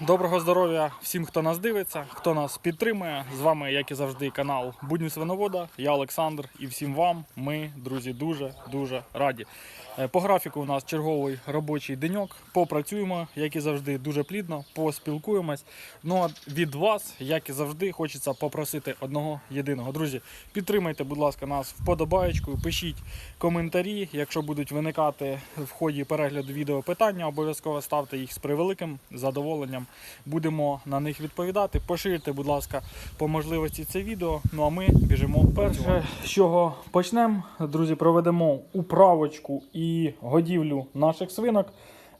Доброго здоров'я всім, хто нас дивиться, хто нас підтримує. З вами, як і завжди, канал Будні Свиновода. Я Олександр і всім вам. Ми, друзі, дуже дуже раді. Е, По графіку у нас черговий робочий деньок. Попрацюємо, як і завжди, дуже плідно, поспілкуємось. Ну а від вас, як і завжди, хочеться попросити одного єдиного. Друзі, підтримайте, будь ласка, нас вподобаєчкою, пишіть коментарі. Якщо будуть виникати в ході перегляду відео питання, обов'язково ставте їх з превеликим задоволенням. Будемо на них відповідати. Поширте, будь ласка, по можливості це відео. Ну а ми біжимо. Перше, з чого почнемо, друзі, проведемо управочку і годівлю наших свинок.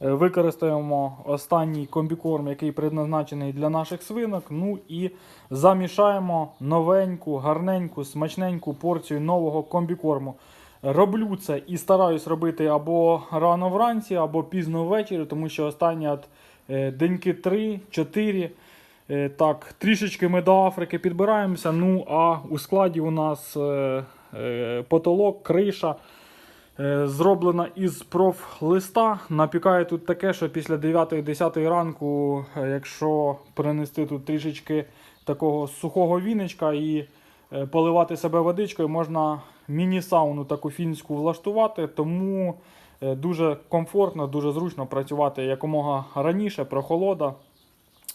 Е, Використаємо останній комбікорм, який предназначений для наших свинок. Ну і замішаємо новеньку, гарненьку, смачненьку порцію нового комбікорму. Роблю це і стараюсь робити або рано вранці, або пізно ввечері, тому що останні от, деньки 3-4. Е, Так, трішечки ми до Африки підбираємося. Ну а у складі у нас е, е, потолок, криша. Е, Зроблена із профлиста. Напікає тут таке, що після 9-10 ранку, е, якщо принести тут трішечки такого сухого віничка і е, поливати себе водичкою, можна міні-сауну таку фінську влаштувати. Тому е, дуже комфортно, дуже зручно працювати якомога раніше, прохолода.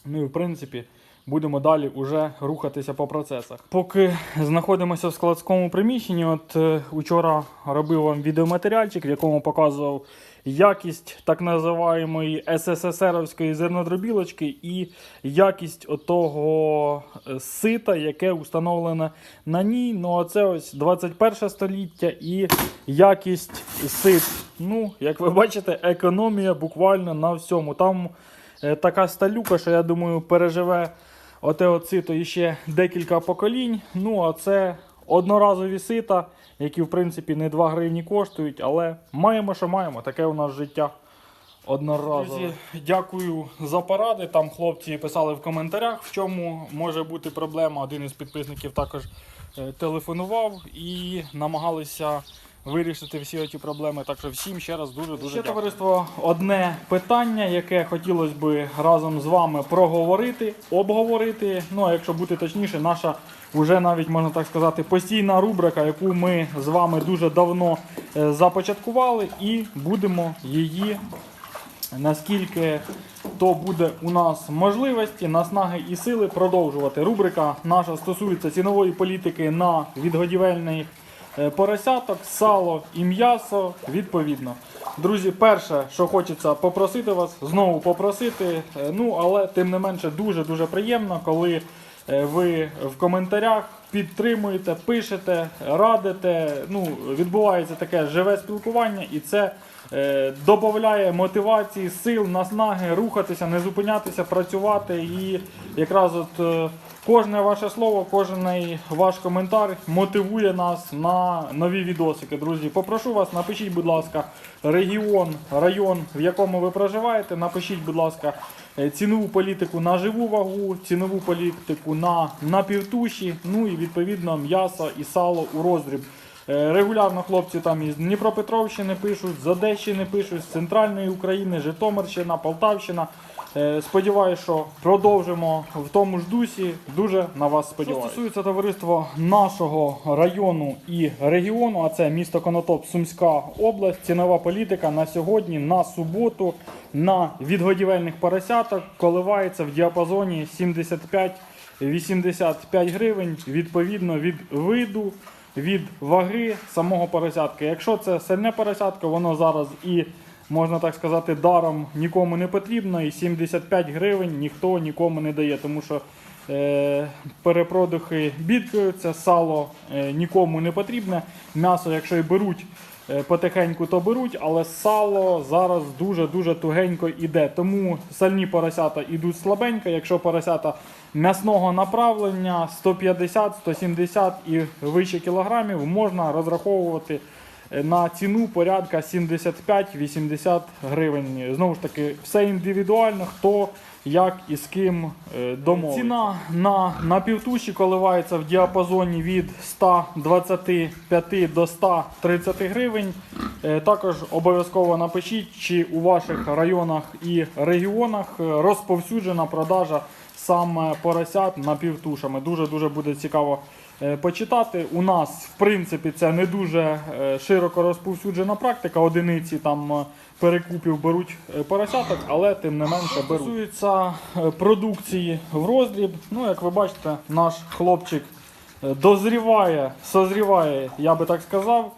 Ну і в принципі. Будемо далі уже рухатися по процесах. Поки знаходимося в складському приміщенні, от е, учора робив вам відеоматеріальчик, в якому показував якість так називаємої СССРівської зернодробілочки і якість отого е, сита, яке установлене на ній. Ну а це ось 21 століття і якість сит. Ну, як ви бачите, економія буквально на всьому. Там е, така сталюка, що я думаю, переживе оте от сито іще декілька поколінь. Ну, а це одноразові сита, які, в принципі, не 2 гривні коштують, але маємо, що маємо. Таке у нас життя. Одноразове. Друзі, дякую за поради. Там хлопці писали в коментарях, в чому може бути проблема. Один із підписників також е, телефонував і намагалися вирішити всі ці проблеми. Так що всім ще раз дуже дуже Ще, товариство, одне питання, яке хотілося би разом з вами проговорити, обговорити. Ну а якщо бути точніше, наша вже навіть можна так сказати постійна рубрика, яку ми з вами дуже давно е, започаткували, і будемо її наскільки то буде у нас можливості, наснаги і сили продовжувати. Рубрика наша стосується цінової політики на відгодівельних поросяток, сало і м'ясо відповідно. Друзі, перше, що хочеться попросити вас, знову попросити. е, Ну, але тим не менше дуже-дуже приємно, коли е, ви в коментарях підтримуєте, пишете, радите. Ну, відбувається таке живе спілкування, і це е, додає мотивації, сил, наснаги рухатися, не зупинятися, працювати. І якраз от е, кожне ваше слово, кожен ваш коментар мотивує нас на нові відосики. Друзі, попрошу вас, напишіть, будь ласка, регіон, район, в якому ви проживаєте. Напишіть, будь ласка, е, цінову політику на живу вагу, цінову політику на напівтуші, ну і відповідно м'ясо і сало у роздріб. Е, Регулярно хлопці там із Дніпропетровщини пишуть, з Одещини пишуть, з центральної України, Житомирщина, Полтавщина. Е, Сподіваюсь, що продовжимо в тому ж дусі. Дуже на вас сподіваюся. Що стосується товариства нашого району і регіону, а це місто Конотоп, Сумська область. Цінова політика на сьогодні, на суботу, на відгодівельних поросяток коливається в діапазоні 75-85 гривень відповідно від виду від ваги самого поросятка. Якщо це сильне поросятко, воно зараз і, можна так сказати, даром нікому не потрібно, і 75 гривень ніхто нікому не дає, тому що е, перепродухи бідкаються, сало е, нікому не потрібне. М'ясо, якщо і беруть е, потихеньку, то беруть, але сало зараз дуже-дуже тугенько іде. Тому сальні поросята йдуть слабенько. Якщо поросята м'ясного направлення 150-170 і вище кілограмів, можна розраховувати на ціну порядка 75-80 гривень. Знову ж таки, все індивідуально, хто як і з ким е, домовиться. Ціна на напівтуші коливається в діапазоні від 125 до 130 гривень. Е, Також обов'язково напишіть, чи у ваших районах і регіонах розповсюджена продажа саме поросят напівтушами. Дуже-дуже буде цікаво почитати. У нас, в принципі, це не дуже е, широко розповсюджена практика. Одиниці там е, перекупів беруть е, поросяток, але тим не менше беруть. Стосується е, продукції в роздріб. Ну, як ви бачите, наш хлопчик е, дозріває, созріває, я би так сказав.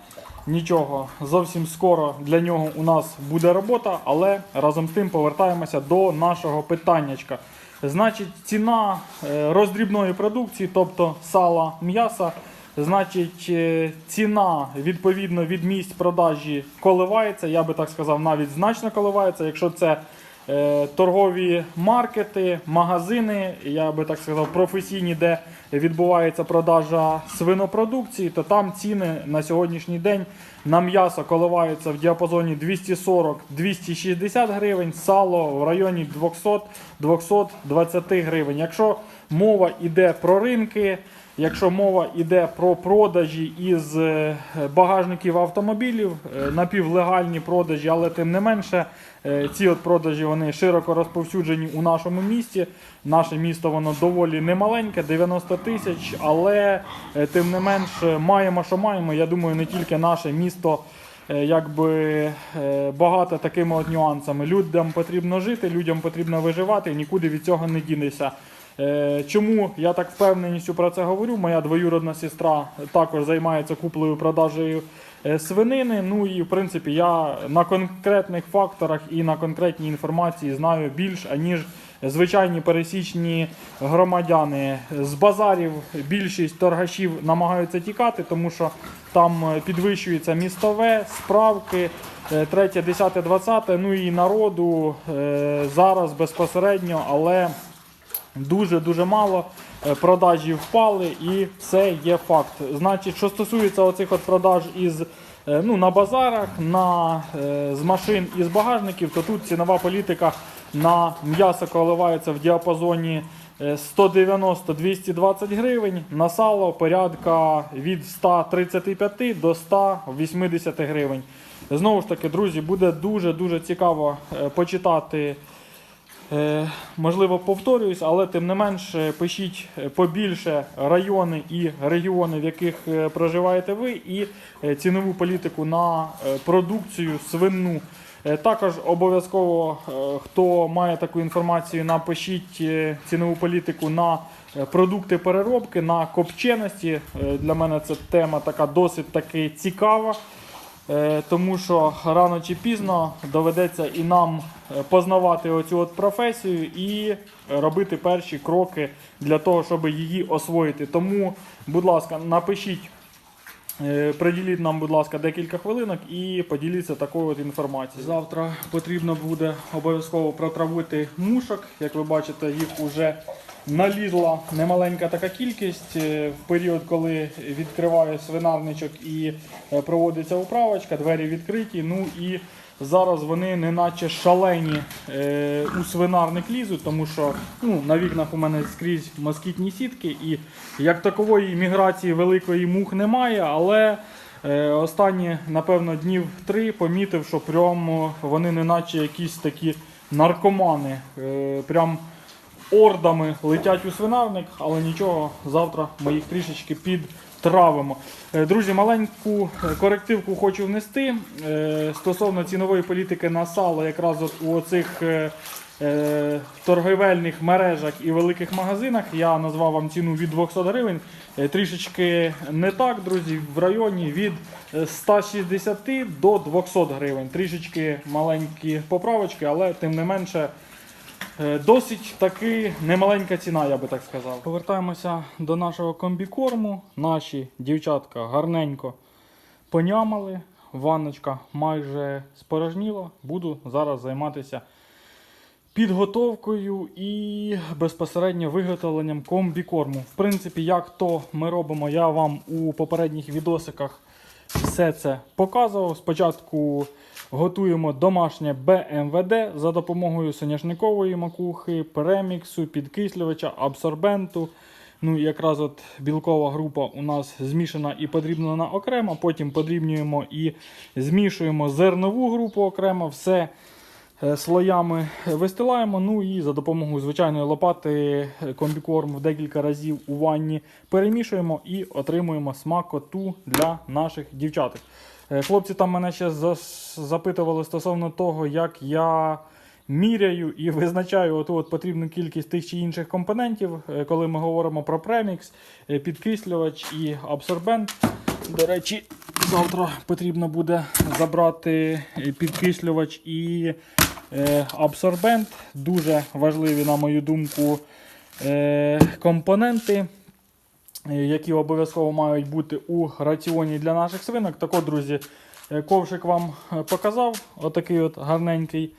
Нічого, зовсім скоро для нього у нас буде робота, але разом з тим повертаємося до нашого питаннячка. Значить, ціна е, роздрібної продукції, тобто сала, м'яса, значить, е, ціна відповідно від місць продажі коливається. Я би так сказав, навіть значно коливається. Якщо це торгові маркети, магазини, я би так сказав, професійні, де відбувається продажа свинопродукції, то там ціни на сьогоднішній день на м'ясо коливаються в діапазоні 240-260 гривень, сало в районі 200-220 гривень. Якщо мова йде про ринки, якщо мова йде про продажі із е, багажників автомобілів, е, напівлегальні продажі, але тим не менше, е, ці от продажі вони широко розповсюджені у нашому місті. Наше місто воно доволі немаленьке, 90 тисяч, але тим не менш маємо, що маємо. Я думаю, не тільки наше місто. Якби багато такими от нюансами. Людям потрібно жити, людям потрібно виживати, нікуди від цього не дінешся. Е, Чому я так впевненістю про це говорю? Моя двоюродна сестра також займається куплею продажею е, свинини. Ну і в принципі я на конкретних факторах і на конкретній інформації знаю більш аніж звичайні пересічні громадяни. З базарів більшість торгашів намагаються тікати, тому що там е, підвищується містове, справки. е, Третє, десяте, двадцяте, ну і народу зараз безпосередньо, але дуже-дуже мало. Е, Продажі впали і це є факт. Значить, що стосується оцих от продаж із е, ну, на базарах, на, е, з машин і з багажників, то тут цінова політика на м'ясо коливається в діапазоні е, 190-220 гривень, на сало порядка від 135 до 180 гривень. Знову ж таки, друзі, буде дуже-дуже цікаво почитати. Е, Можливо, повторююсь, але тим не менш е, пишіть е, побільше райони і регіони, в яких проживаєте ви, і цінову політику на продукцію свинну. Також обов'язково, хто має таку інформацію, напишіть цінову політику на продукти переробки, на копченості. Для мене це тема така досить таки цікава. Е, Тому що рано чи пізно доведеться і нам е, познавати оцю от професію і робити перші кроки для того, щоб її освоїти. Тому, будь ласка, напишіть, е, приділіть нам, будь ласка, декілька хвилинок і поділіться такою от інформацією. Завтра потрібно буде обов'язково протравити мушок. Як ви бачите, їх вже налізла немаленька така кількість е, в період, коли відкриваю свинарничок і е, проводиться управочка, двері відкриті. Ну і зараз вони неначе шалені е, у свинарник лізуть, тому що ну, на вікнах у мене скрізь москітні сітки, і як такової міграції великої мух немає, але Останні, напевно, днів три помітив, що прям вони неначе якісь такі наркомани. Е, ордами летять у свинарник, але нічого, завтра ми їх трішечки підтравимо. Е, Друзі, маленьку е, корективку хочу внести е, стосовно цінової політики на сало, якраз от у оцих торговельних мережах і великих магазинах. Я назвав вам ціну від 200 гривень. Трішечки не так, друзі, в районі від е, 160 до 200 гривень. Трішечки маленькі поправочки, але тим не менше. Е, Досить таки немаленька ціна, я би так сказав. Повертаємося до нашого комбікорму. Наші дівчатка гарненько понямали. Ванночка майже спорожніла. Буду зараз займатися підготовкою і безпосередньо виготовленням комбікорму. В принципі, як то ми робимо, я вам у попередніх відосиках все це показував. Спочатку готуємо домашнє БМВД за допомогою соняшникової макухи, преміксу, підкислювача, абсорбенту. Ну, якраз от білкова група у нас змішана і подрібнена окремо. Потім подрібнюємо і змішуємо зернову групу окремо. Все е, слоями вистилаємо. Ну і за допомогою звичайної лопати е, комбікорм в декілька разів у ванні перемішуємо і отримуємо смакоту для наших дівчаток. Е, Хлопці там мене ще запитували стосовно того, як я міряю і визначаю оту от потрібну кількість тих чи інших компонентів, е, коли ми говоримо про премікс, е, підкислювач і абсорбент. До речі, завтра потрібно буде забрати підкислювач і абсорбент. Дуже важливі, на мою думку, компоненти які обов'язково мають бути у раціоні для наших свинок. Так от, друзі, е, ковшик вам е, показав, отакий от гарненький,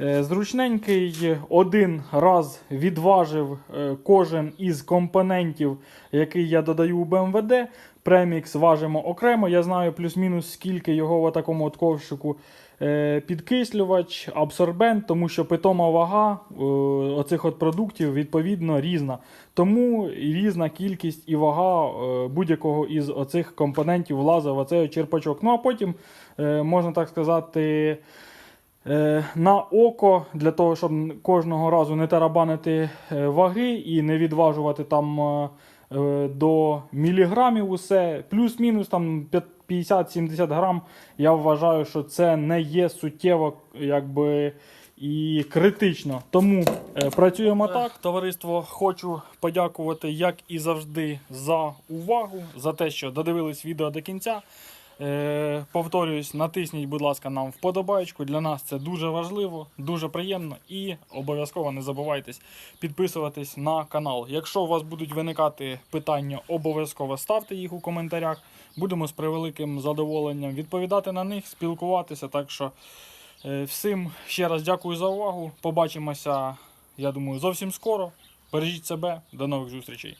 е, зручненький. Один раз відважив е, кожен із компонентів, який я додаю у БМВД. Премікс важимо окремо. Я знаю плюс-мінус скільки його в такому от ковшику. Е, Підкислювач, абсорбент, тому що питома вага е, оцих от продуктів відповідно різна. Тому різна кількість і вага е, будь-якого із оцих компонентів влазить в оцей черпачок. Ну а потім, можна так сказати, на око, для того, щоб кожного разу не тарабанити ваги і не відважувати там до міліграмів усе, плюс-мінус там 50-70 грам, я вважаю, що це не є суттєво якби. І критично. Тому е, працюємо так. Товариство, хочу подякувати, як і завжди, за увагу, за те, що додивились відео до кінця. Е, повторююсь, натисніть, будь ласка, нам вподобайку. Для нас це дуже важливо, дуже приємно і обов'язково не забувайтесь підписуватись на канал. Якщо у вас будуть виникати питання, обов'язково ставте їх у коментарях. Будемо з превеликим задоволенням відповідати на них, спілкуватися. Так що е, всім ще раз дякую за увагу. Побачимося, я думаю, зовсім скоро. Бережіть себе, до нових зустрічей.